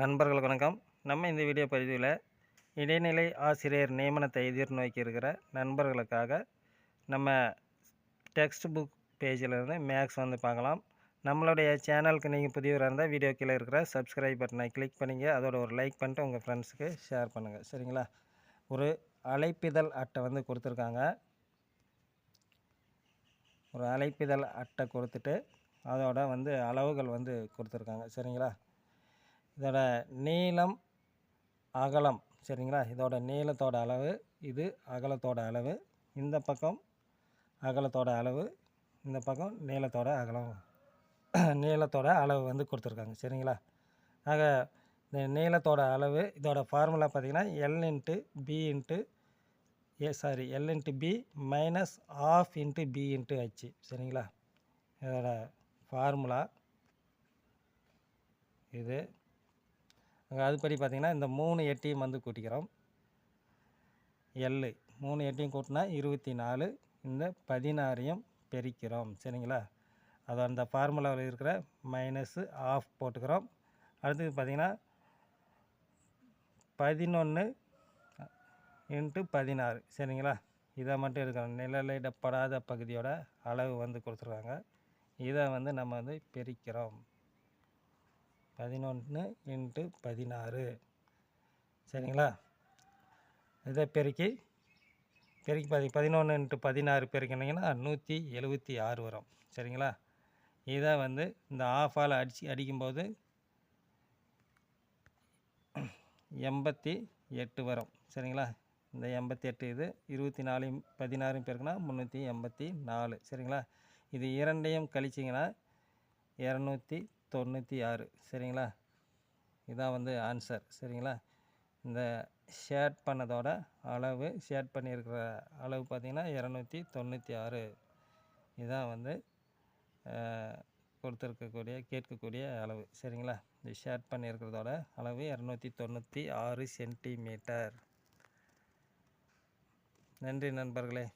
நண்பர்கள் வணக்கம். நம்ம இந்த வீடியோ பதிவில் இடைநிலை ஆசிரியர் நியமனத்தை எதிர்நோக்கி இருக்கிற நண்பர்களுக்காக நம்ம டெக்ஸ்ட் புக் பேஜில் இருந்து மேக்ஸ் வந்து பார்க்கலாம். நம்மளுடைய சேனலுக்கு நீங்கள் புதியவராக இருந்தால் வீடியோ கீழே இருக்கிற சப்ஸ்கிரைப் பட்டனை கிளிக் பண்ணிங்க. அதோட ஒரு லைக் பண்ணிட்டு உங்கள் ஃப்ரெண்ட்ஸுக்கு ஷேர் பண்ணுங்கள் சரிங்களா? ஒரு அழைப்பிதழ் அட்டை வந்து கொடுத்துருக்காங்க. ஒரு அழைப்பிதழ் அட்டை கொடுத்துட்டு அதோட வந்து அளவுகள் வந்து கொடுத்துருக்காங்க. சரிங்களா? இதோட நீளம் அகலம் சரிங்களா? இதோட நீளத்தோட அளவு இது அகலத்தோட அளவு. இந்த பக்கம் அகலத்தோட அளவு இந்த பக்கம் நீளத்தோட அகலம். நீளத்தோட அளவு வந்து கொடுத்துருக்காங்க சரிங்களா? ஆக இந்த நீளத்தோட அளவு இதோட ஃபார்முலா பார்த்திங்கன்னா L into B into A sorry L into B minus of into B into ஆச்சு சரிங்களா? இதோட ஃபார்முலா இது. அதுபடி பார்த்திங்கன்னா இந்த மூணு எட்டையும் வந்து கூட்டிக்கிறோம். எள்ளு மூணு எட்டையும் கூட்டினா இருபத்தி நாலு இந்த பதினாறையும் பெருக்கிறோம். சரிங்களா? அது அந்த ஃபார்முலாவில் இருக்கிற மைனஸு ஆஃப் போட்டுக்கிறோம். அடுத்தது பார்த்திங்கன்னா பதினொன்று இன்ட்டு பதினாறு. சரிங்களா? இதை மட்டும் எடுக்கிறோம் நிழலிடப்படாத பகுதியோட அளவு வந்து கொடுத்துருக்காங்க. இதை வந்து நம்ம வந்து பிரிக்கிறோம். பதினொன்று இன்ட்டு பதினாறு. சரிங்களா? இதை பெருக்கி பெருக்கி பதி பதினொன்று இன்ட்டு பதினாறு பெருக்கினீங்கன்னா நூற்றி எழுபத்தி ஆறு வரும். சரிங்களா? இதை வந்து இந்த ஆஃபால் அடிச்சு அடிக்கும்போது எண்பத்தி எட்டு வரும். சரிங்களா? இந்த எண்பத்தி எட்டு இது இருபத்தி நாலையும் பதினாறும் பேருக்குன்னா முந்நூற்றி எண்பத்தி நாலு. சரிங்களா? இது இரண்டையும் கழிச்சிங்கன்னா இரநூத்தி தொண்ணூற்றி ஆறு. சரிங்களா? இதான் வந்து ஆன்சர் சரிங்களா? இந்த ஷேட் பண்ணதோட அளவு ஷேட் பண்ணியிருக்கிற அளவு பார்த்திங்கன்னா இரநூத்தி தொண்ணூற்றி ஆறு. இதான் வந்து கொடுத்துருக்கக்கூடிய கேட்கக்கூடிய அளவு. சரிங்களா? இந்த ஷேட் பண்ணியிருக்கிறதோட அளவு இரநூத்தி தொண்ணூற்றி ஆறு சென்டிமீட்டர் நன்றி நண்பர்களே.